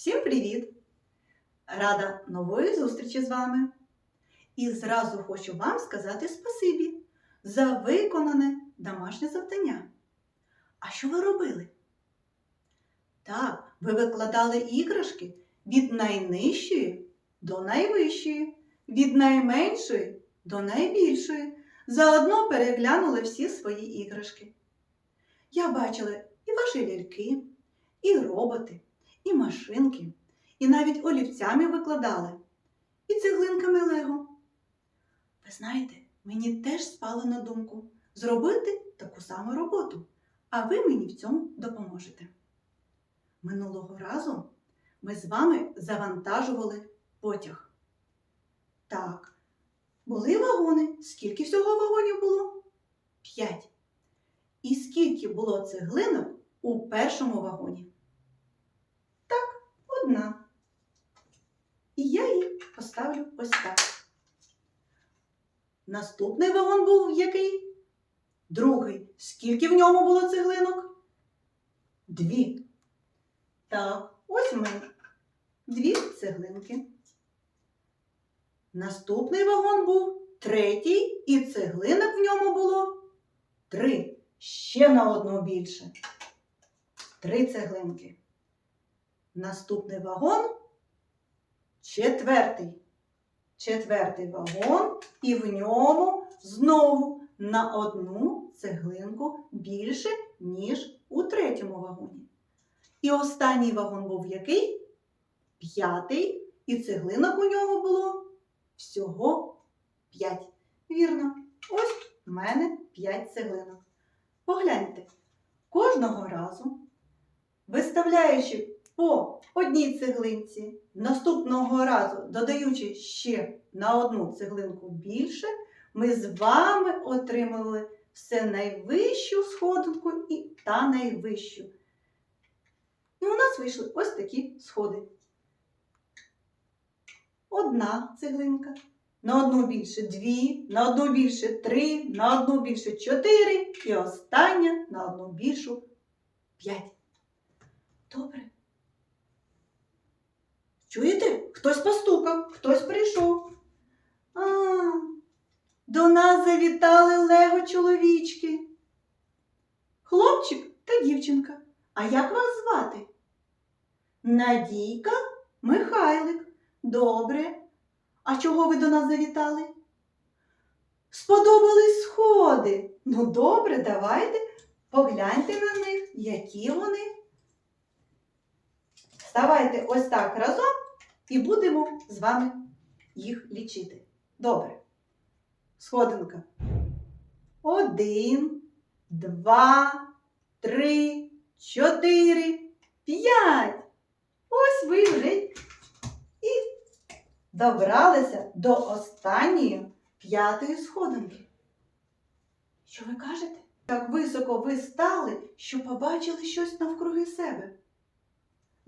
Всім привіт! Рада нової зустрічі з вами. І зразу хочу вам сказати спасибі за виконане домашнє завдання. А що ви робили? Так, ви викладали іграшки від найнижчої до найвищої, від найменшої до найбільшої. Заодно переглянули всі свої іграшки. Я бачила і ваші ляльки, і роботи, і машинки, і навіть олівцями викладали, і цеглинками Лего. Ви знаєте, мені теж спало на думку зробити таку саму роботу, а ви мені в цьому допоможете. Минулого разу ми з вами завантажували потяг. Так, були вагони. Скільки всього вагонів було? П'ять. І скільки було цеглинок у першому вагоні? Одна. І я її поставлю ось так. Наступний вагон був який? Другий. Скільки в ньому було цеглинок? Дві. Так, ось ми. Дві цеглинки. Наступний вагон був третій, і цеглинок в ньому було три. Ще на одну більше. Три цеглинки. Наступний вагон четвертий. Четвертий вагон, і в ньому знову на одну цеглинку більше, ніж у третьому вагоні. І останній вагон був який? П'ятий, і цеглинок у нього було всього п'ять. Вірно, ось в мене п'ять цеглинок. Погляньте, кожного разу, виставляючи по одній цеглинці, наступного разу додаючи ще на одну цеглинку більше, ми з вами отримали все найвищу сходинку і та найвищу. І у нас вийшли ось такі сходи. Одна цеглинка, на одну більше дві, на одну більше три, на одну більше чотири і остання на одну більшу п'ять. Добре. Чуєте? Хтось постукав, хтось прийшов. А, до нас завітали лего чоловічки. Хлопчик та дівчинка. А як вас звати? Надійка Михайлик. Добре. А чого ви до нас завітали? Сподобались сходи. Ну, добре, давайте погляньте на них, які вони. Ставайте ось так разом і будемо з вами їх лічити. Добре. Сходинка. Один, два, три, чотири, п'ять. Ось ви вже і добралися до останньої п'ятої сходинки. Що ви кажете? Так високо ви стали, що побачили щось навкруги себе.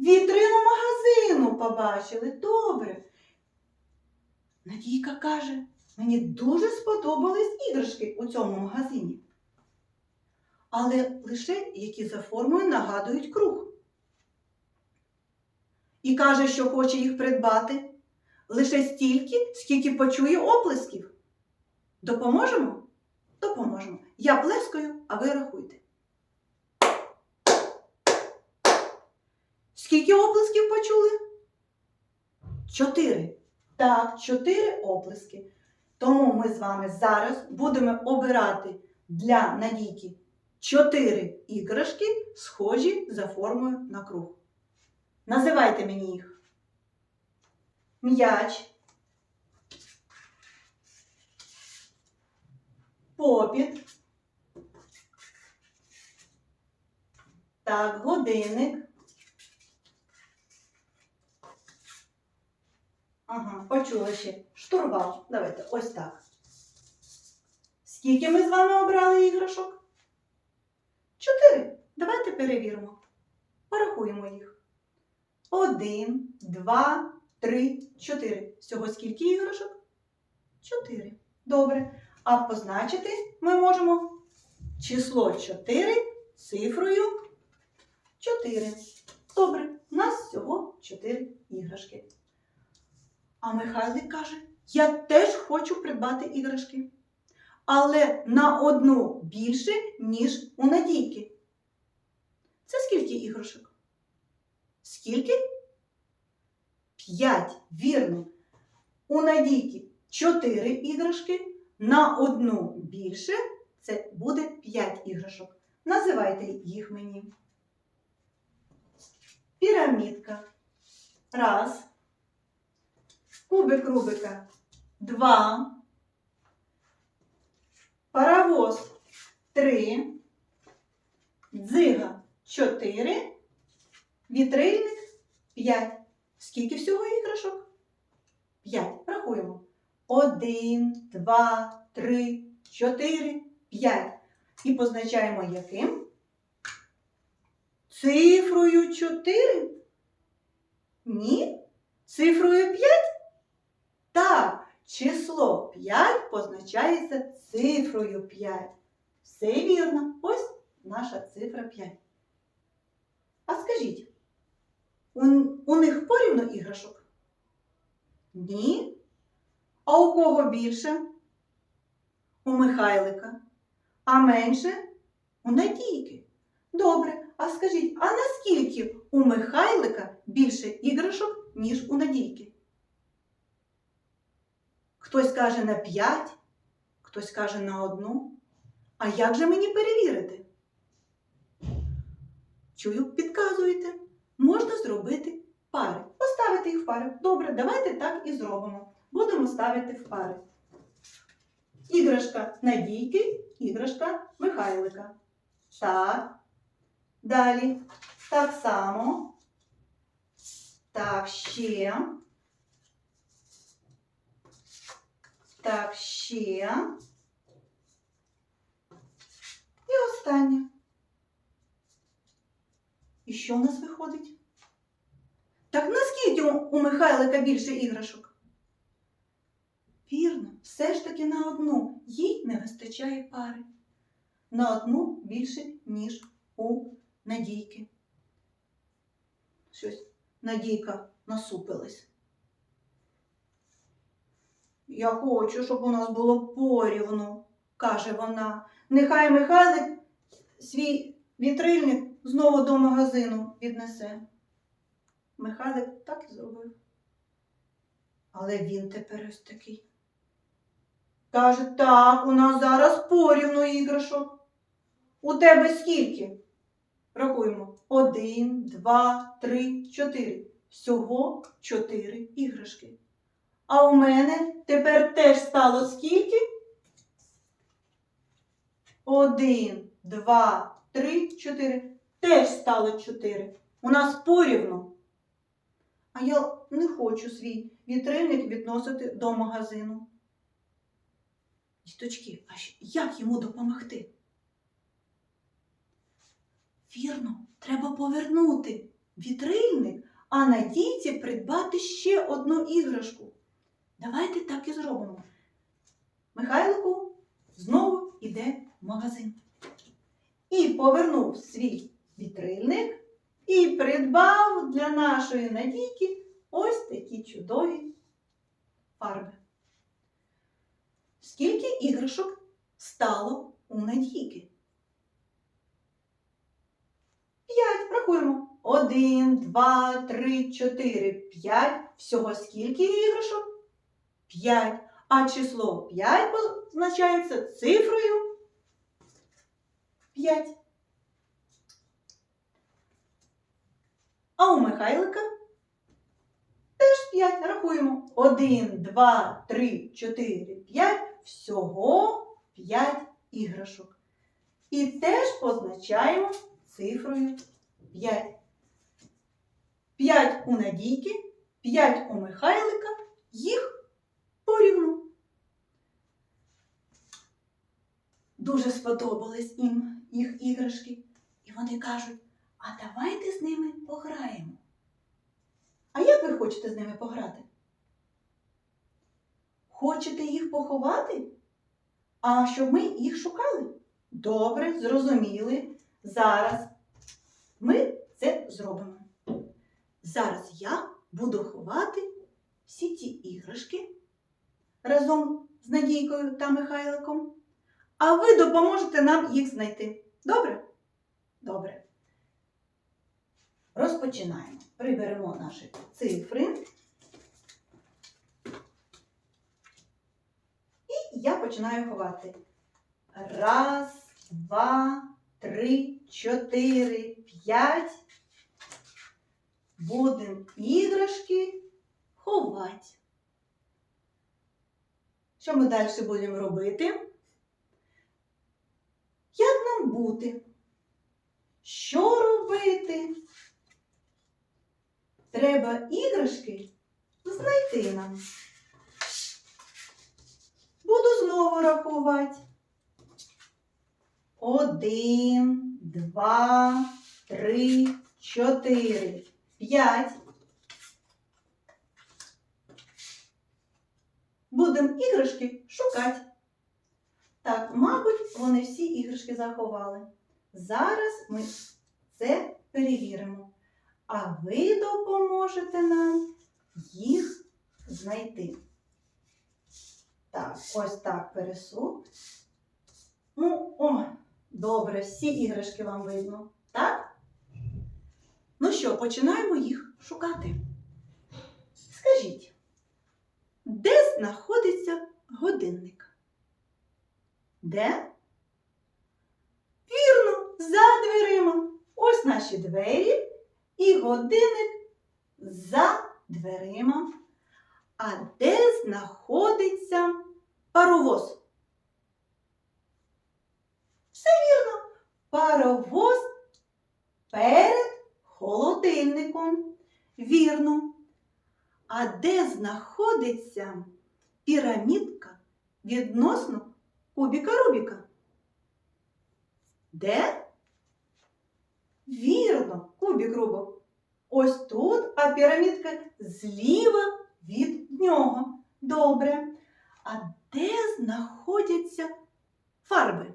Вітрину магазину побачили. Добре. Надійка каже, мені дуже сподобались іграшки у цьому магазині. Але лише які за формою нагадують круг. І каже, що хоче їх придбати лише стільки, скільки почує оплесків. Допоможемо? Допоможемо. Я плескаю, а ви рахуйте. Скільки оплесків почули? Чотири. Так, чотири оплески. Тому ми з вами зараз будемо обирати для Надійки чотири іграшки, схожі за формою на круг. Називайте мені їх. М'яч. Попіт. Так, годинник. Ага, почула ще. Штурвал. Давайте ось так. Скільки ми з вами обрали іграшок? Чотири. Давайте перевіримо. Порахуємо їх. Один, два, три, чотири. Всього скільки іграшок? Чотири. Добре. А позначити ми можемо число 4 цифрою 4. Добре, у нас всього 4. іграшки. А Михайлик каже: Я теж хочу придбати іграшки. Але на одну більше, ніж у Надійки. Це скільки іграшок? Скільки? П'ять. Вірно. У Надійки чотири іграшки, на одну більше це буде п'ять іграшок. Називайте їх мені. Пірамідка. Раз. Кубик Рубика. Два. Паровоз. Три. Дзига. Чотири. Вітрильник. П'ять. Скільки всього іграшок? П'ять. Рахуємо. Один, два, три, чотири, п'ять. І позначаємо яким? Цифрою 4? Ні. Цифрою 5? Так, число 5 позначається цифрою 5. Все вірно. Ось наша цифра 5. А скажіть, у, них порівну іграшок? Ні. А у кого більше? У Михайлика. А менше у Надійки. Добре, а скажіть, а наскільки у Михайлика більше іграшок, ніж у Надійки? Хтось каже на 5, хтось каже на одну. А як же мені перевірити? Чую, підказуєте. Можна зробити пари. Поставити їх в пари. Добре, давайте так і зробимо. Будемо ставити в пари. Іграшка Надійки, іграшка Михайлика. Так. Далі. Так само. Так, ще. Так, ще. І останнє. І що у нас виходить? Так наскільки у Михайлика більше іграшок? Вірно, все ж таки на одну. Їй не вистачає пари. На одну більше, ніж у Надійки. Щось Надійка насупилась. Я хочу, щоб у нас було порівну, каже вона. Нехай Михайлик свій вітрильник знову до магазину віднесе. Михайлик так і зробив. Але він тепер ось такий. Каже, так, у нас зараз порівну іграшок. У тебе скільки? Рахуємо. Один, два, три, чотири. Всього чотири іграшки. А у мене тепер теж стало скільки? Один, два, три, чотири. Теж стало чотири. У нас порівну. А я не хочу свій вітрильник відносити до магазину. Діточки, а як йому допомогти? Вірно, треба повернути вітрильник, а на дійці придбати ще одну іграшку. Давайте так і зробимо. Михайлику знову йде в магазин. І повернув свій вітрильник і придбав для нашої Надійки ось такі чудові фарби. Скільки іграшок стало у Надійки? П'ять. Рахуємо. Один, два, три, чотири, п'ять. Всього скільки іграшок? П'ять. А число 5 позначається цифрою 5. А у Михайлика теж 5. Рахуємо. 1, 2, 3, 4, 5. Всього 5 іграшок. І теж позначаємо цифрою 5. 5 у Надійки, 5 у Михайлика, їх порівну. Дуже сподобались їм їх іграшки, і вони кажуть, а давайте з ними пограємо. А як ви хочете з ними пограти? Хочете їх поховати? А щоб ми їх шукали? Добре, зрозуміли. Зараз ми це зробимо. Зараз я буду ховати всі ті іграшки разом з Надійкою та Михайликом, а ви допоможете нам їх знайти. Добре? Добре. Розпочинаємо. Приберемо наші цифри. І я починаю ховати. Раз, два, три, чотири, п'ять. Будемо іграшки ховати. Що ми далі будемо робити? Як нам бути? Що робити? Треба іграшки знайти нам. Буду знову рахувати. Один, два, три, чотири, п'ять. Будемо іграшки шукати. Так, мабуть, вони всі іграшки заховали. Зараз ми це перевіримо. А ви допоможете нам їх знайти. Так, ось так пересу. Ну, о, добре, всі іграшки вам видно. Так? Ну що, починаємо їх шукати. Скажіть, де знаходиться годинник? Де? Вірно, за дверима. Ось наші двері і годинник за дверима. А де знаходиться паровоз? Все вірно. Паровоз перед холодильником. Вірно. А де знаходиться пірамідка відносно кубіка Рубіка? Де? Вірно, кубік Рубок. Ось тут, а пірамідка зліва від нього. Добре. А де знаходяться фарби?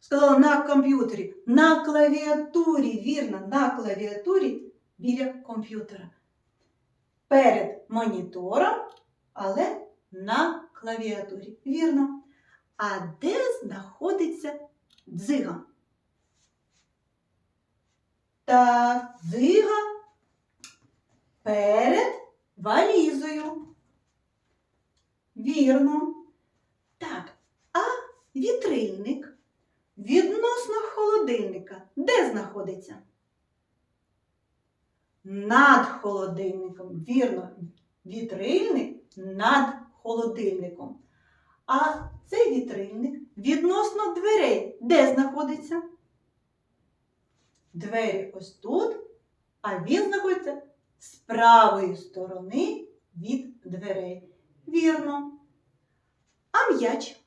Сказала на комп'ютері, на клавіатурі, вірно, на клавіатурі біля комп'ютера. Перед монітором, але на клавіатурі. Вірно. А де знаходиться дзига? Так, дзига перед валізою. Вірно. Так, а вітрильник відносно холодильника де знаходиться? Над холодильником. Вірно, вітрильник над холодильником. А цей вітрильник відносно дверей де знаходиться? Двері ось тут, а він знаходиться з правої сторони від дверей. Вірно. А м'яч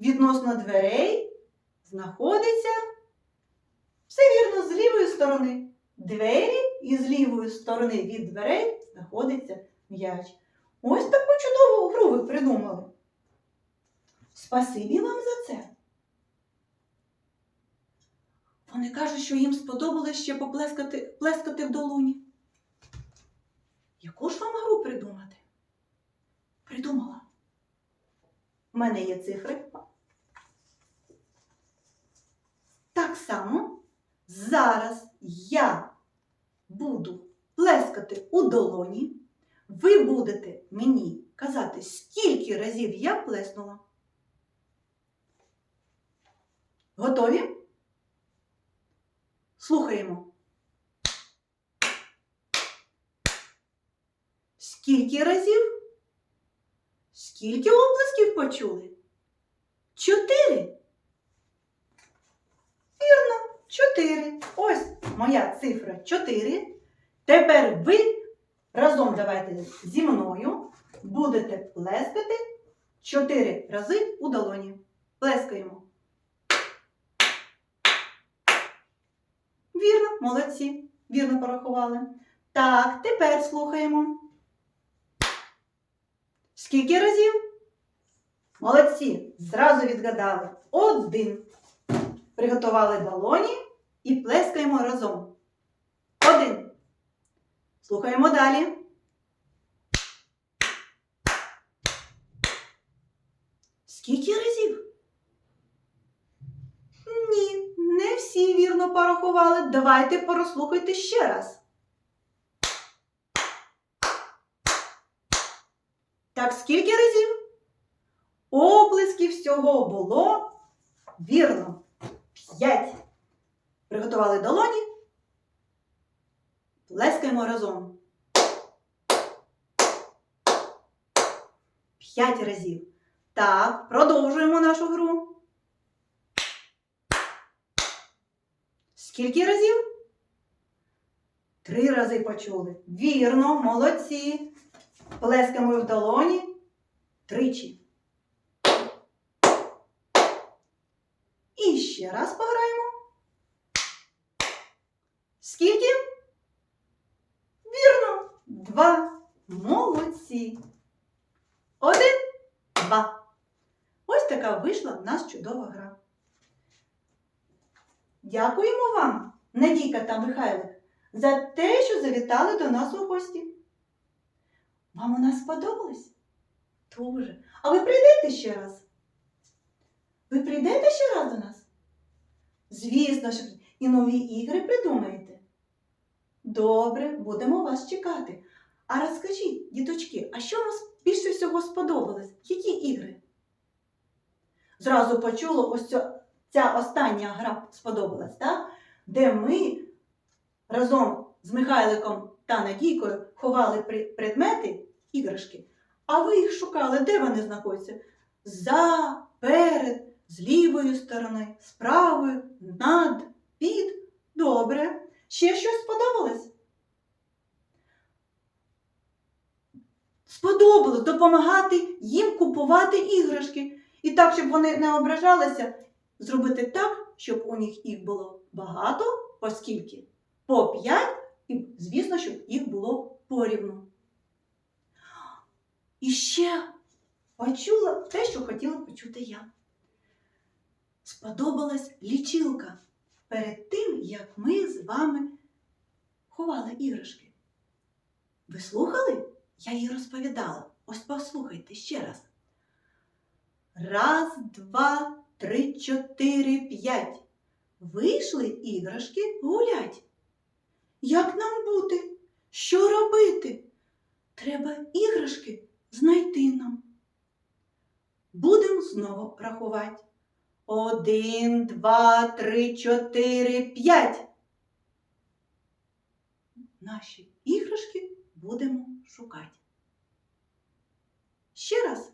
відносно дверей знаходиться все вірно з лівої сторони. Двері і з лівої сторони від дверей знаходиться м'яч. Ось таку чудову гру ви придумали. Спасибі вам за це. Вони кажуть, що їм сподобалось ще поплескати плескати в долоні. Яку ж вам гру придумати? Придумала. У мене є цифри. Так само зараз я буду плескати у долоні. Ви будете мені казати, скільки разів я плеснула. Готові? Слухаємо. Скільки разів? Скільки оплесків почули? Чотири. Вірно, чотири. Ось моя цифра чотири. Тепер ви разом давайте зі мною будете плескати чотири рази у долоні. Плескаємо. Вірно, молодці. Вірно порахували. Так, тепер слухаємо. Скільки разів? Молодці. Зразу відгадали. Один. Приготували долоні і плескаємо разом. Один. Слухаємо далі. Скільки разів? Ні, не всі вірно порахували. Давайте порослухайте ще раз. Так, скільки разів? Оплесків всього було вірно. П'ять. Приготували долоні. Плескаємо разом. П'ять разів. Так, продовжуємо нашу гру. Скільки разів? Три рази почули. Вірно, молодці. Плескаємо в долоні тричі. І ще раз пограємо. Скільки? Вірно, два. Молодці. Один, два. Ось така вийшла в нас чудова гра. Дякуємо вам, Надійка та Михайлик, за те, що завітали до нас у гості. Вам у нас сподобалось? Дуже. А ви прийдете ще раз? Ви прийдете ще раз до нас? Звісно, що і нові ігри придумаєте. Добре, будемо вас чекати. А розкажіть, діточки, а що вам більше всього сподобалось? Які ігри? Зразу почуло, ось ця, ця остання гра сподобалась, так? де ми разом з Михайликом та Надійкою ховали предмети, іграшки, а ви їх шукали, де вони знаходяться? За, перед, з лівої сторони, з правої, над, під. Добре. Ще щось сподобалось? Сподобалось допомагати їм купувати іграшки. І так, щоб вони не ображалися, зробити так, щоб у них їх було багато, оскільки по 5, і, звісно, щоб їх було порівну. І ще почула те, що хотіла почути я. Сподобалась лічилка перед тим, як ми з вами ховали іграшки. Ви слухали? Я їй розповідала. Ось послухайте ще раз. Раз, два, три, чотири, п'ять. Вийшли іграшки гулять. Як нам бути? Що робити? Треба іграшки знайти нам. Будемо знову рахувати. Один, два, три, чотири, п'ять. Наші іграшки будемо шукати. Ще раз.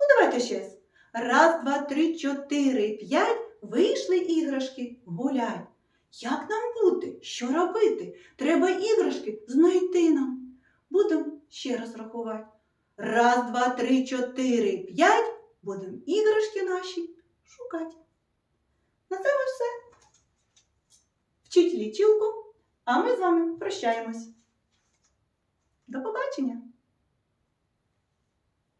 Ну, давайте ще раз. Раз, два, три, чотири, п'ять. Вийшли іграшки гулять. Як нам бути? Що робити? Треба іграшки знайти нам. Будемо ще раз рахувати. Раз, два, три, чотири, п'ять. Будемо іграшки наші шукати. На ми все. Вчіть лічилку, а ми з вами прощаємось. До побачення!